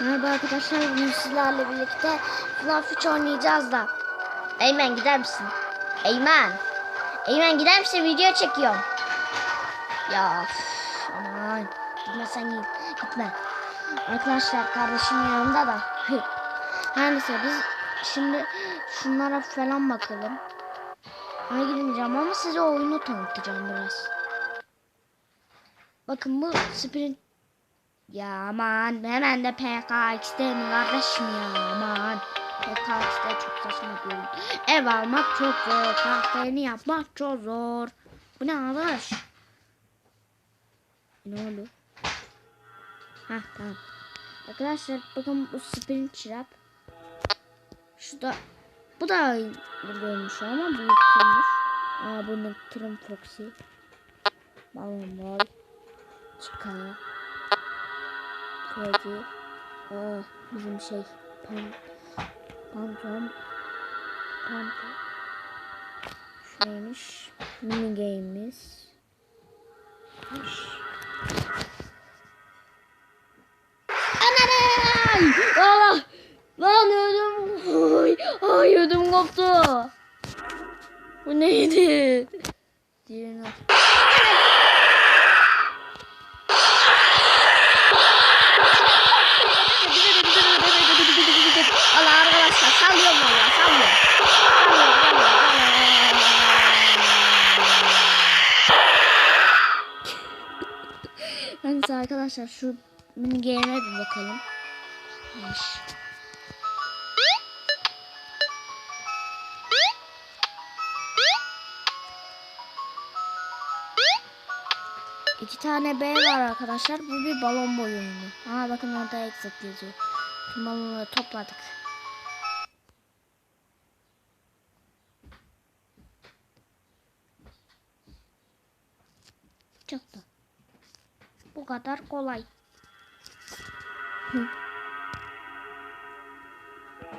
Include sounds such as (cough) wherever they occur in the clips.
Merhaba arkadaşlar bugün sizlerle birlikte FNAF 3 oynayacağız da. Eymen gider misin? Eymen. Eymen gider misin? Video çekiyorum. Ya aman. Gitmesen git. Gitme. Arkadaşlar kardeşim yanımda da. (laughs) Her neyse biz şimdi şunlara falan bakalım. Ona girmeyeceğim ama size oyunu tanıtacağım biraz. Bakın bu sprint ya aman hemen de PKX'de mi kardeşim ya aman. PKX'de çok saçma oyun. Ev almak çok zor. Karakterini yapmak çok zor. Bu ne arkadaş? Ne oldu? Heh tamam. Arkadaşlar bakın bu sprint trap. Şu da bu da görmüş ama büyütülmüş. Aa bunun Trum Foxy. Balon ball. Çıkar. Freddy. Aa, bizim şey. Pan, Pantom. Pantom. Şuymuş. Mini game'imiz. Ananay! Aa! Lan ödüm. Ay, ay ödüm koptu. Bu neydi? Diğerini arkadaşlar şu mini game'e bir bakalım. Neymiş. İki tane B var arkadaşlar. Bu bir balon boy oyunu. Aa bakın orada exit yazıyor. Balonları topladık. Çok da. Bu kadar kolay.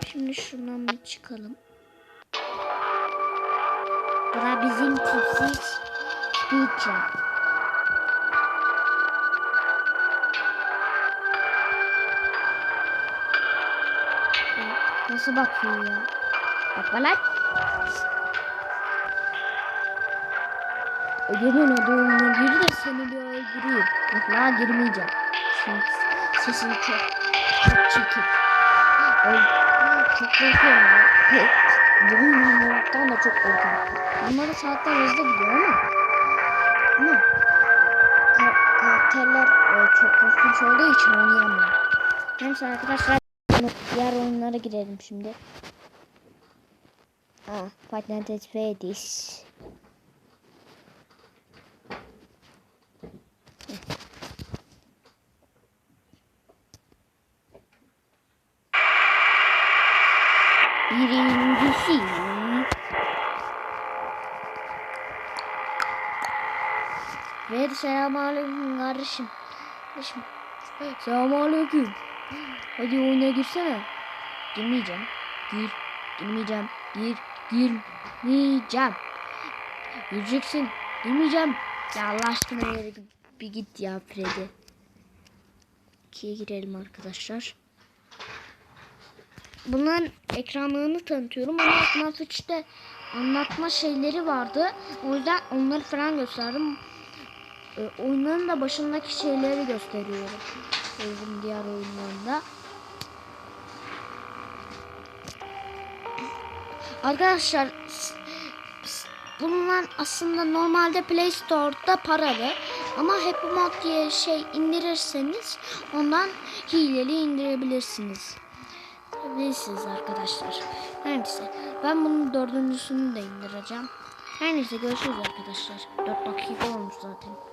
Şimdi şundan bir çıkalım. Bu da bizim tipsiz speedrun. Nasıl bakıyor ya? Bakma lan. Ödemin adamına gir de seni bir öldüreyim. La girmeyeceğim. Çünkü sesin çok çok çekik. Öl çok korkuyorum ya. Bu oyunlardan da çok korkuyorum. Bunların saatler hızlı gidiyor ama ama kar karakterler e, çok korkunç olduğu için oynayamıyorum. Neyse arkadaşlar diğer oyunlara girelim şimdi. Ah, Fight Night at Freddy's. Birincisi. Ve selamünaleyküm kardeşim. Kardeşim. Selamünaleyküm. Hadi oyuna girsene. Girmeyeceğim. Gir. Girmeyeceğim. Gir. Girmeyeceğim. Gireceksin. Girmeyeceğim. Ya Allah aşkına bir git ya Freddy. 2'ye girelim arkadaşlar. Bunların ekranlarını tanıtıyorum ama 3'te anlatma şeyleri vardı. O yüzden onları falan gösterdim. E, oyunların da başındaki şeyleri gösteriyorum. Oyunun diğer oyunlarında. Arkadaşlar bunlar aslında normalde Play Store'da paralı. Ama Happy Mod diye şey indirirseniz ondan hileli indirebilirsiniz. Bilirsiniz arkadaşlar. Her neyse ben bunun dördüncüsünü de indireceğim. Her neyse görüşürüz arkadaşlar. 4 dakika olmuş zaten.